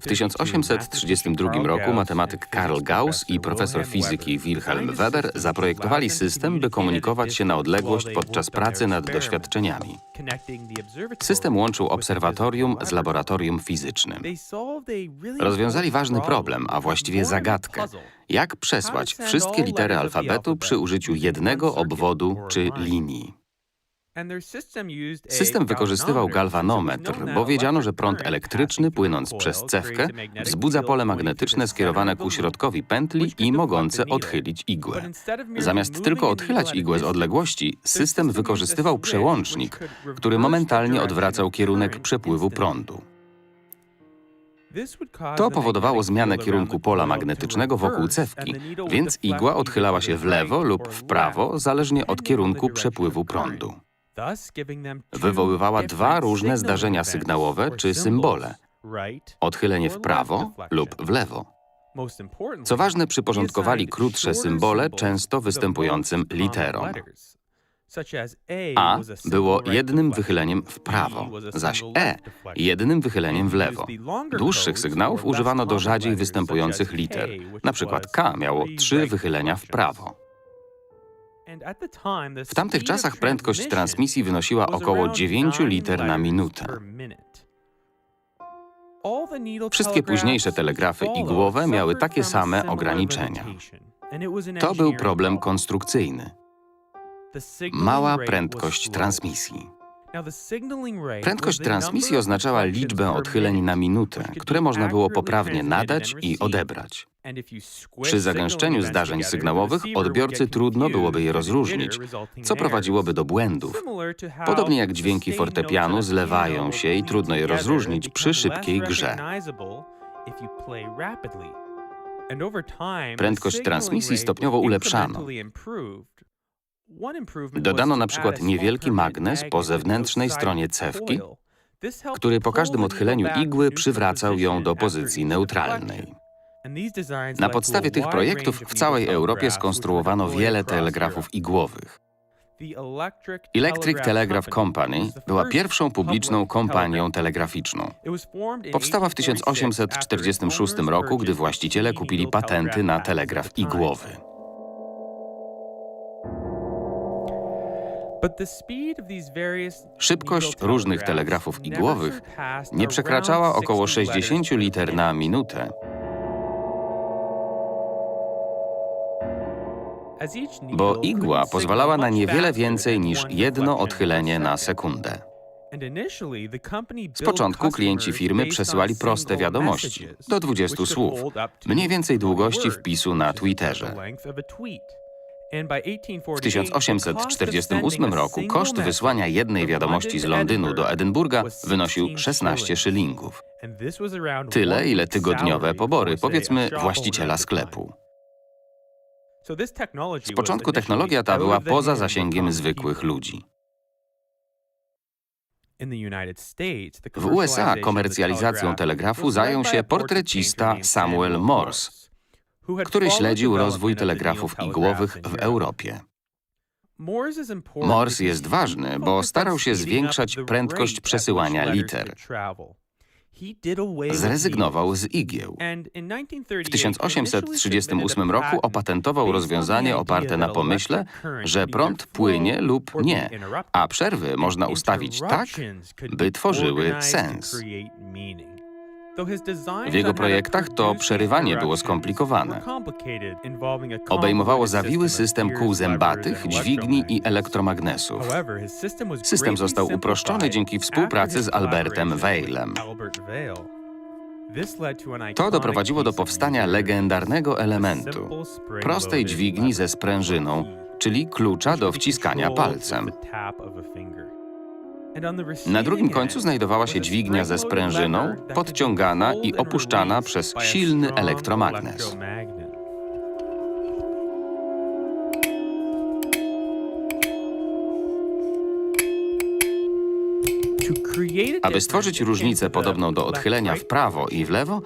W 1832 roku matematyk Karl Gauss i profesor fizyki Wilhelm Weber zaprojektowali system, by komunikować się na odległość podczas pracy nad doświadczeniami. System łączył obserwatorium z laboratorium fizycznym. Rozwiązali ważny problem, a właściwie zagadkę. Jak przesłać wszystkie litery alfabetu przy użyciu jednego obwodu czy linii? System wykorzystywał galwanometr, bo wiedziano, że prąd elektryczny płynąc przez cewkę wzbudza pole magnetyczne skierowane ku środkowi pętli i mogące odchylić igłę. Zamiast tylko odchylać igłę z odległości, system wykorzystywał przełącznik, który momentalnie odwracał kierunek przepływu prądu. To powodowało zmianę kierunku pola magnetycznego wokół cewki, więc igła odchylała się w lewo lub w prawo, zależnie od kierunku przepływu prądu. Wywoływała dwa różne zdarzenia sygnałowe czy symbole. Odchylenie w prawo lub w lewo. Co ważne, przyporządkowali krótsze symbole, często występującym literom. A było jednym wychyleniem w prawo, zaś E jednym wychyleniem w lewo. Dłuższych sygnałów używano do rzadziej występujących liter. Na przykład K miało trzy wychylenia w prawo. W tamtych czasach prędkość transmisji wynosiła około 9 liter na minutę. Wszystkie późniejsze telegrafy igłowe miały takie same ograniczenia. To był problem konstrukcyjny. Mała prędkość transmisji. Prędkość transmisji oznaczała liczbę odchyleń na minutę, które można było poprawnie nadać i odebrać. Przy zagęszczeniu zdarzeń sygnałowych odbiorcy trudno byłoby je rozróżnić, co prowadziłoby do błędów. Podobnie jak dźwięki fortepianu zlewają się i trudno je rozróżnić przy szybkiej grze. Prędkość transmisji stopniowo ulepszano. Dodano na przykład niewielki magnes po zewnętrznej stronie cewki, który po każdym odchyleniu igły przywracał ją do pozycji neutralnej. Na podstawie tych projektów w całej Europie skonstruowano wiele telegrafów igłowych. Electric Telegraph Company była pierwszą publiczną kompanią telegraficzną. Powstała w 1846 roku, gdy właściciele kupili patenty na telegraf igłowy. Szybkość różnych telegrafów igłowych nie przekraczała około 60 liter na minutę. Bo igła pozwalała na niewiele więcej niż jedno odchylenie na sekundę. Z początku klienci firmy przesyłali proste wiadomości, do 20 słów, mniej więcej długości wpisu na Twitterze. W 1848 roku koszt wysłania jednej wiadomości z Londynu do Edynburga wynosił 16 szylingów. Tyle, ile tygodniowe pobory, powiedzmy, właściciela sklepu. Z początku technologia ta była poza zasięgiem zwykłych ludzi. W USA komercjalizacją telegrafu zajął się portrecista Samuel Morse, który śledził rozwój telegrafów igłowych w Europie. Morse jest ważny, bo starał się zwiększać prędkość przesyłania liter. Zrezygnował z igieł. W 1838 roku opatentował rozwiązanie oparte na pomyśle, że prąd płynie lub nie, a przerwy można ustawić tak, by tworzyły sens. W jego projektach to przerywanie było skomplikowane. Obejmowało zawiły system kół zębatych, dźwigni i elektromagnesów. System został uproszczony dzięki współpracy z Albertem Weilem. To doprowadziło do powstania legendarnego elementu prostej dźwigni ze sprężyną, czyli klucza do wciskania palcem. Na drugim końcu znajdowała się dźwignia ze sprężyną, podciągana i opuszczana przez silny elektromagnes. Aby stworzyć różnicę podobną do odchylenia w prawo i w lewo,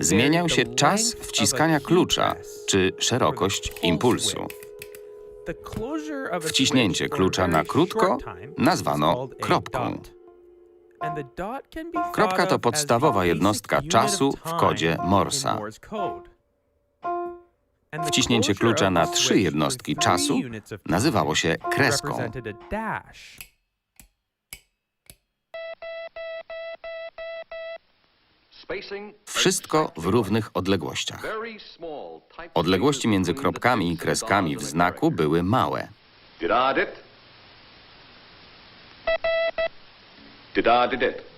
zmieniał się czas wciskania klucza czy szerokość impulsu. Wciśnięcie klucza na krótko nazwano kropką. Kropka to podstawowa jednostka czasu w kodzie Morsa. Wciśnięcie klucza na trzy jednostki czasu nazywało się kreską. Wszystko w równych odległościach. Odległości między kropkami i kreskami w znaku były małe. Did-a-dit. Did-a-did-it.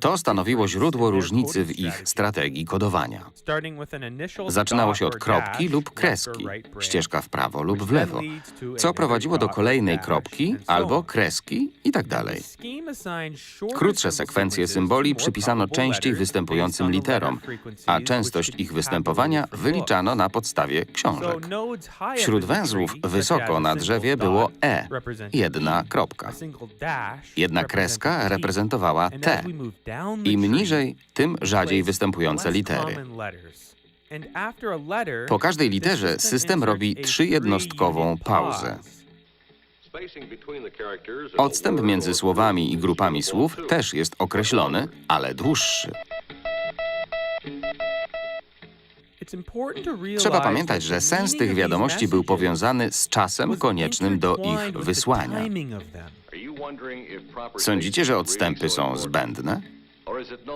To stanowiło źródło różnicy w ich strategii kodowania. Zaczynało się od kropki lub kreski, ścieżka w prawo lub w lewo, co prowadziło do kolejnej kropki albo kreski i tak dalej. Krótsze sekwencje symboli przypisano częściej występującym literom, a częstość ich występowania wyliczano na podstawie książek. Wśród węzłów wysoko na drzewie było E, jedna kropka. Jedna kreska reprezentowała T. Im niżej, tym rzadziej występujące litery. Po każdej literze system robi trzyjednostkową pauzę. Odstęp między słowami i grupami słów też jest określony, ale dłuższy. Trzeba pamiętać, że sens tych wiadomości był powiązany z czasem koniecznym do ich wysłania. Sądzicie, że odstępy są zbędne?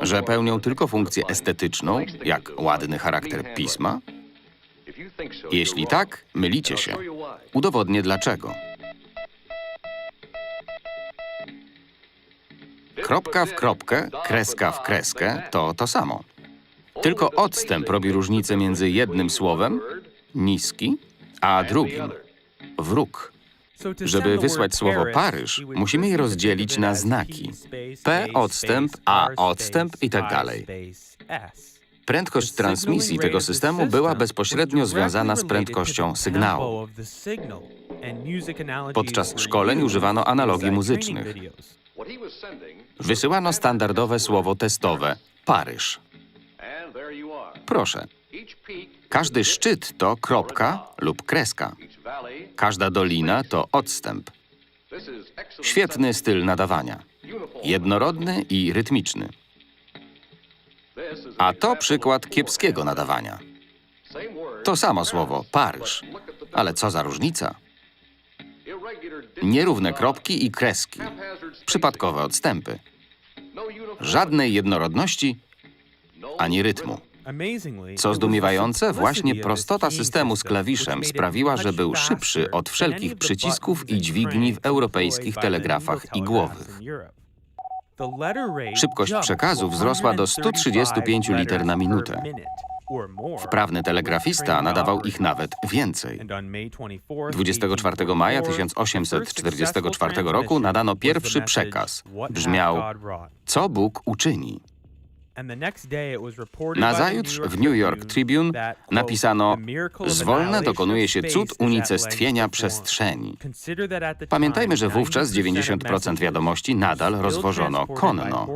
Że pełnią tylko funkcję estetyczną, jak ładny charakter pisma? Jeśli tak, mylicie się. Udowodnię dlaczego. Kropka w kropkę, kreska w kreskę to to samo. Tylko odstęp robi różnicę między jednym słowem, niski, a drugim, wróg. Żeby wysłać słowo Paryż, musimy je rozdzielić na znaki. P odstęp, A odstęp i tak dalej. Prędkość transmisji tego systemu była bezpośrednio związana z prędkością sygnału. Podczas szkoleń używano analogii muzycznych. Wysyłano standardowe słowo testowe Paryż. Proszę. Każdy szczyt to kropka lub kreska. Każda dolina to odstęp. Świetny styl nadawania. Jednorodny i rytmiczny. A to przykład kiepskiego nadawania. To samo słowo Paryż. Ale co za różnica? Nierówne kropki i kreski. Przypadkowe odstępy. Żadnej jednorodności ani rytmu. Co zdumiewające, właśnie prostota systemu z klawiszem sprawiła, że był szybszy od wszelkich przycisków i dźwigni w europejskich telegrafach igłowych. Szybkość przekazu wzrosła do 135 liter na minutę. Wprawny telegrafista nadawał ich nawet więcej. 24 maja 1844 roku nadano pierwszy przekaz. Brzmiał, co Bóg uczyni. Nazajutrz w New York Tribune napisano Zwolna dokonuje się cud unicestwienia przestrzeni. Pamiętajmy, że wówczas 90% wiadomości nadal rozwożono konno.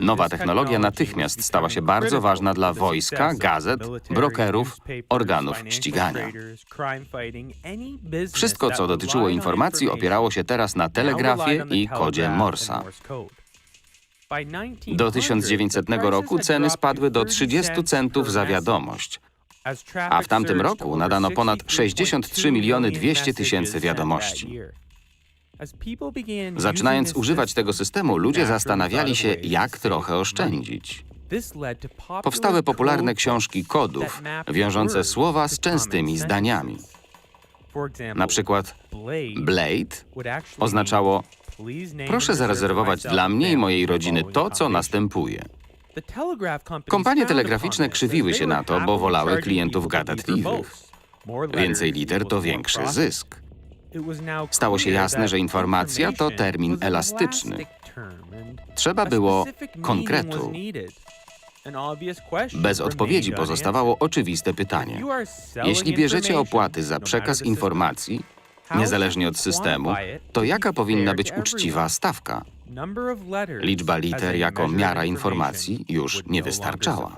Nowa technologia natychmiast stała się bardzo ważna dla wojska, gazet, brokerów, organów ścigania. Wszystko, co dotyczyło informacji, opierało się teraz na telegrafie i kodzie Morsa. Do 1900 roku ceny spadły do 30 centów za wiadomość, a w tamtym roku nadano ponad 63 miliony 200 tysięcy wiadomości. Zaczynając używać tego systemu, ludzie zastanawiali się, jak trochę oszczędzić. Powstały popularne książki kodów, wiążące słowa z częstymi zdaniami. Na przykład Blade oznaczało Proszę zarezerwować dla mnie i mojej rodziny to, co następuje. Kompanie telegraficzne krzywiły się na to, bo wolały klientów gadatliwych. Więcej liter to większy zysk. Stało się jasne, że informacja to termin elastyczny. Trzeba było konkretu. Bez odpowiedzi pozostawało oczywiste pytanie. Jeśli bierzecie opłaty za przekaz informacji, niezależnie od systemu, to jaka powinna być uczciwa stawka? Liczba liter jako miara informacji już nie wystarczała.